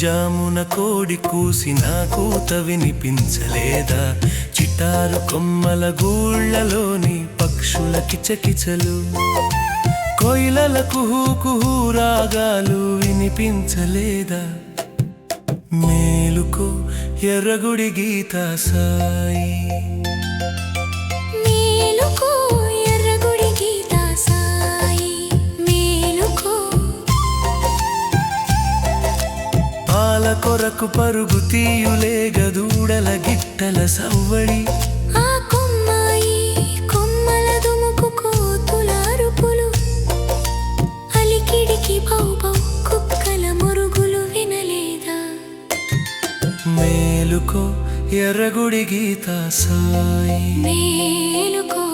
జామున కోడి కూసిన కూత వినిపించలేదా? చిటారు కొమ్మల గూళ్ళలోని పక్షుల కిచకిచలు. కోయిలల కుహూ కుహూ రాగాలు వినిపించలేదా? మేలుకో ఎర్రగుడి గీత సాయి. కొరకు పరుగు తీయులే గదూడల గిట్టల సవ్వడి. ఆ కొమ్మాయి కొమ్మల దుముకు కోతుల అరుపులు. అలికిడికి బౌ బౌ కుక్కల మురుగులు వినలేదా? మేలుకో ఎర్రగుడి గీత సాయి. మేలుకో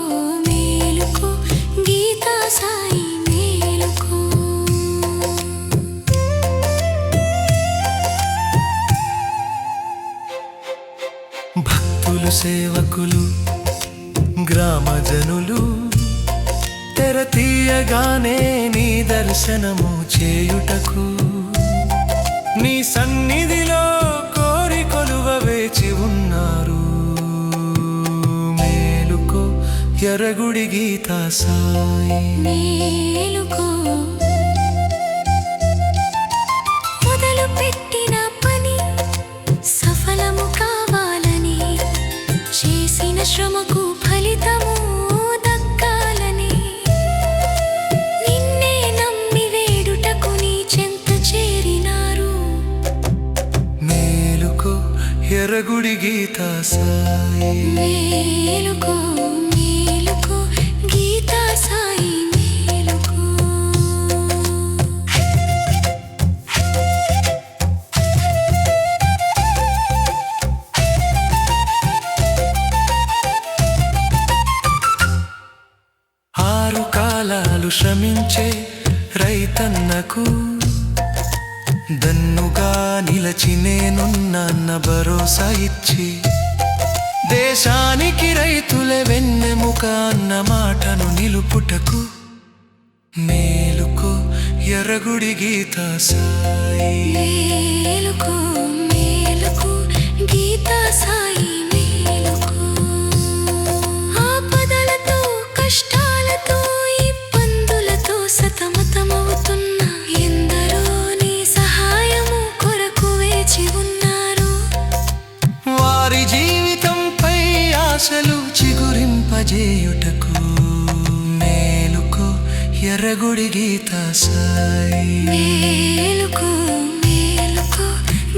భక్తులు సేవకులు గ్రామజనులు తెర తీయగానే నీ దర్శనము చేయుటకు నీ సన్నిధిలో కోరి కొలువ వేచి ఉన్నారు. మేలుకో ఎరగుడి గీతా సాయి. మేలుకో దేశానికి రైతులే వెన్నెముక అన్న మాటను నిలుపుటకు మేలుకు ఎర్రగుడి గీత సాయి. మేలుకో చిగురింపజేయుటకు మేలుకో ఎర్రగుడి గీత సాయి. మేలుకో మేలుకో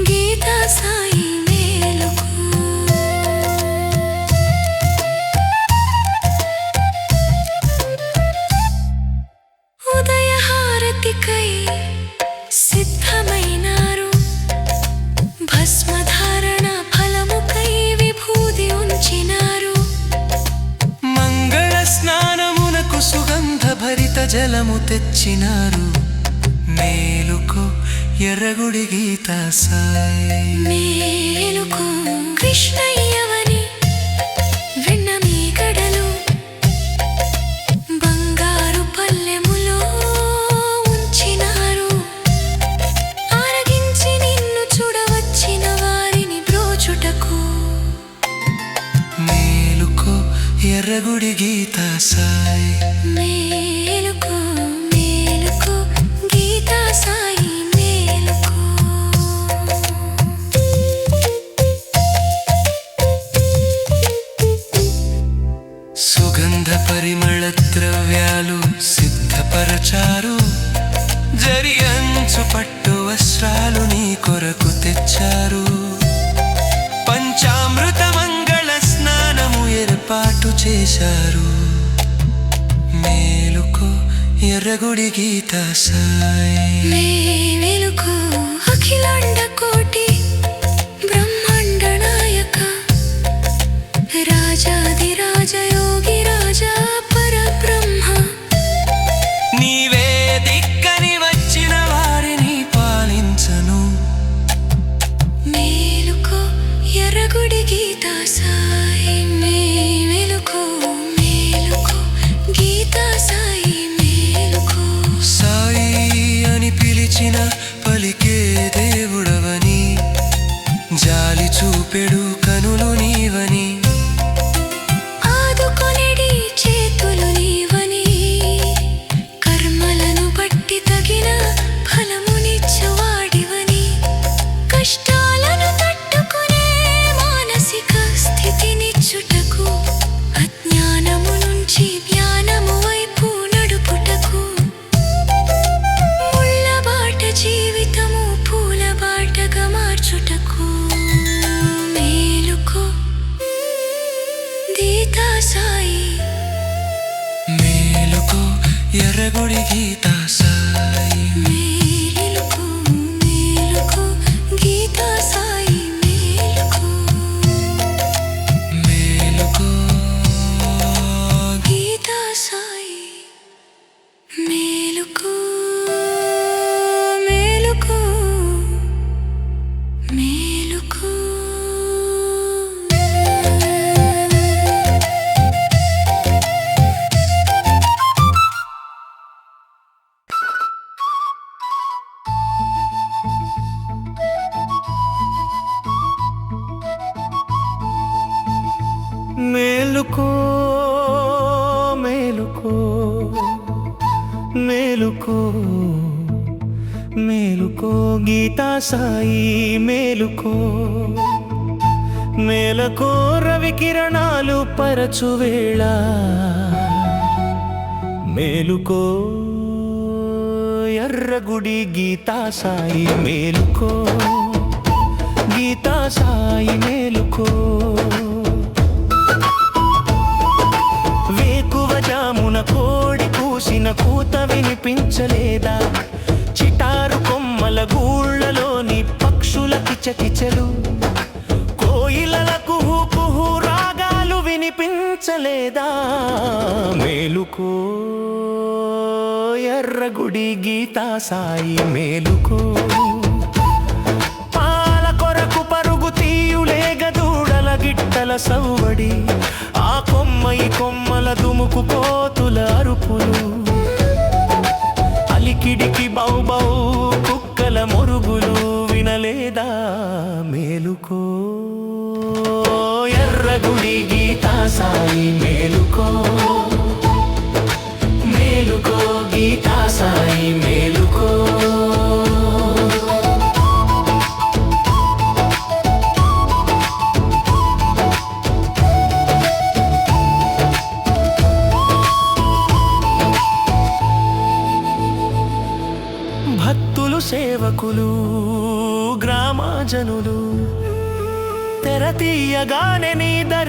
గీత సాయి. తెచ్చినారు. మేలుకో ఎర్రగుడి గీత సాయి మేలుకో కృష్ణయ్యవని వెన్న మీగడలు బంగారు పల్లెములో ఉంచినారు. ఆరగించి నిన్ను చూడవచ్చిన వారిని బ్రోచుటకు. మేలుకో ఎర్రగుడి గీత సాయి మేలుకో సుగంధ పరిమళ ద్రవ్యాలు సిద్ధపరచారు. జరి అంచు పట్టు వస్త్రాలు నీ కొరకు తెచ్చారు. పంచామృత మంగళ స్నానము ఏర్పాటు చేశారు. మేలుకో ఎర్రగుడి గీత సాయి. మేలుకో అఖిలాండ కోటి బ్రహ్మాండ నాయక రాజాదిరా ఎర్రగుడి మేలుకో మేలుకో మేలుకో మేలుకో గీతా సాయి మేలుకో. మేలకో రవి కిరణాలు పరచువేళ మేలుకో ఎర్రగుడి గీతా సాయి మేలుకో. గీతా సాయి మేలుకో. వినిపించలేదా చిటారు కొమ్మల గూళ్ళలోని పక్షుల కిచకిచలు కోయిలల కుహు కుహు రాగాలు వినిపించలేదా? మేలుకో ఎర్రగుడి గీతా సాయి మేలుకో. పాల కొరకు పరుగు తీయులేగ దూడల గిట్టల సవ్వడి. ఆ కొమ్మ ఈ కొమ్మల దుముకు కోతుల అరుపులు. కిడికి బౌ బౌ కుక్కల మొరుగులు వినలేదా మేలుకో? ఎర్రగుడి గీతా సాయి మేలుకో?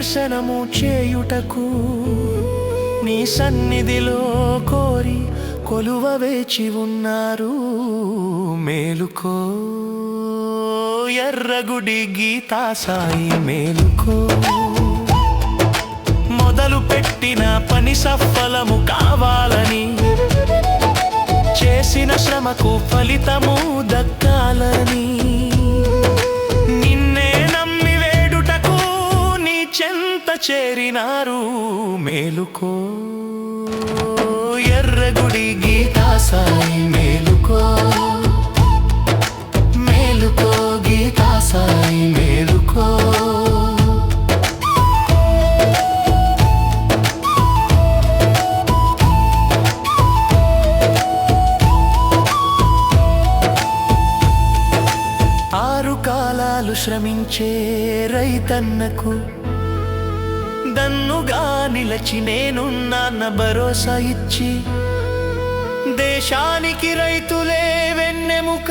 దర్శనము చేయుటకు నీ సన్నిధిలో కోరి కొలువ వేచి ఉన్నారు. మేలుకో ఎర్రగుడి గీతా సాయి మేలుకో. మొదలు పెట్టిన పని సఫలము కావాలని చేసిన శ్రమకు ఫలితము దక్కాలని. చేరినారు మేలుకో. ఎర్రగుడి గీతా సాయి మేలుకో. మేలుకో గీతా సాయి మేలుకో. ఆరు కాలాలు శ్రమించే రైతన్నకు నన్నుగా నిలచి నేనున్నాన్న భరోసా ఇచ్చి. దేశానికి రైతులే వెన్నెముక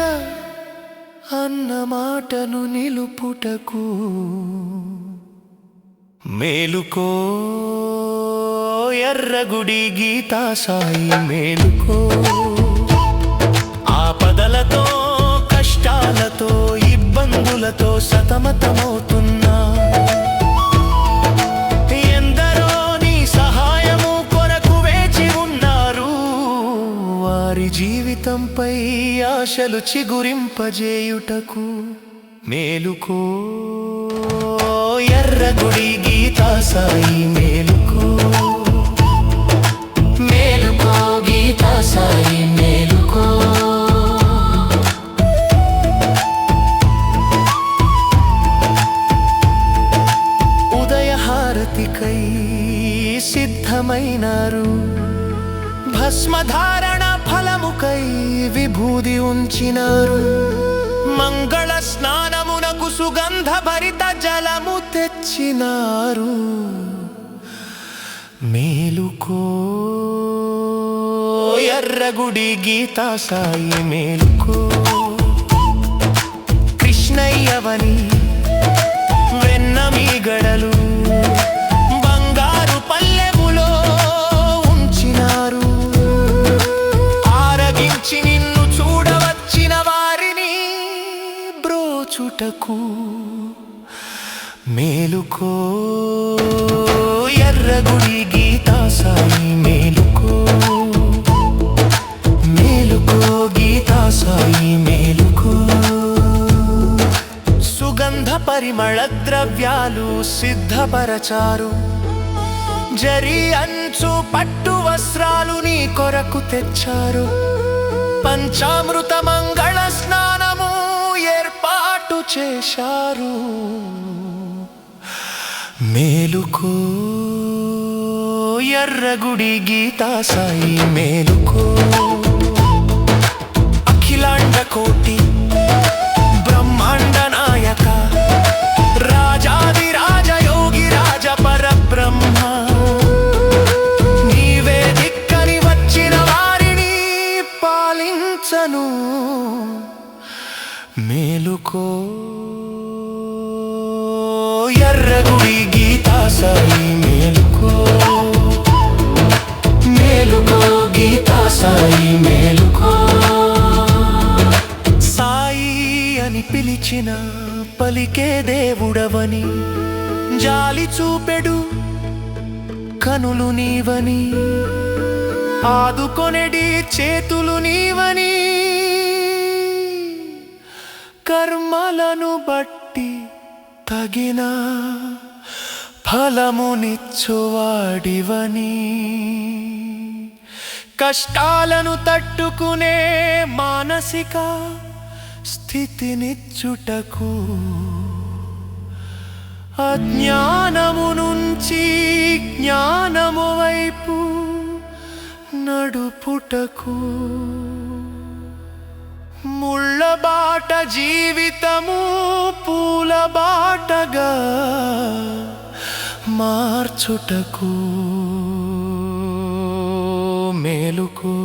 అన్న మాటను నిలుపుటకు. మేలుకో ఎర్రగుడి గీతా సాయి మేలుకో. ఆపదలతో కష్టాలతో ఇబ్బందులతో సతమతమవుతుంది నీపై ఆశలు చిగురింపజేయుటకు మేలుకో. ఎర్రగుడి గీతా సాయి మే హరిత జలము తెచ్చినారు. మేలుకో ఎర్రగుడి గీతా సాయి మేలుకో కృష్ణయ్యవని వెన్నమి గడలు బంగారు పల్లెములో ఉంచినారు. ఆరగించి నిన్ను చూడవచ్చిన వారిని బ్రోచుటకు మేలుకో ఎర్రగుడి గీతా సాయి మేలుకో. మేలుకో గీతా సాయి మేలుకో. సుగంధ పరిమళ ద్రవ్యాలు సిద్ధపరచారు. జరి అంచు పట్టు వస్త్రాలు నీ కొరకు తెచ్చారు. పంచామృత మంగళ స్నానము ఏర్పాటు చేశారు. మేలుకో ఎర్రగుడి గీతా సాయి మేలుకో. అఖిలాండ కోటి బ్రహ్మాండ జాలి చూపెడు. కనులు నీవని ఆదుకొనెడి చేతులు నీవని. కర్మలను బట్టి తగిన ఫలమునిచ్చువాడివని. కష్టాలను తట్టుకునే మానసిక స్థితినిచ్చుటకు అజ్ఞానము నుంచి జ్ఞానము వైపు నడుపుటకు. ముళ్ళబాట జీవితము పూలబాటగా మార్చుటకు. మేలుకో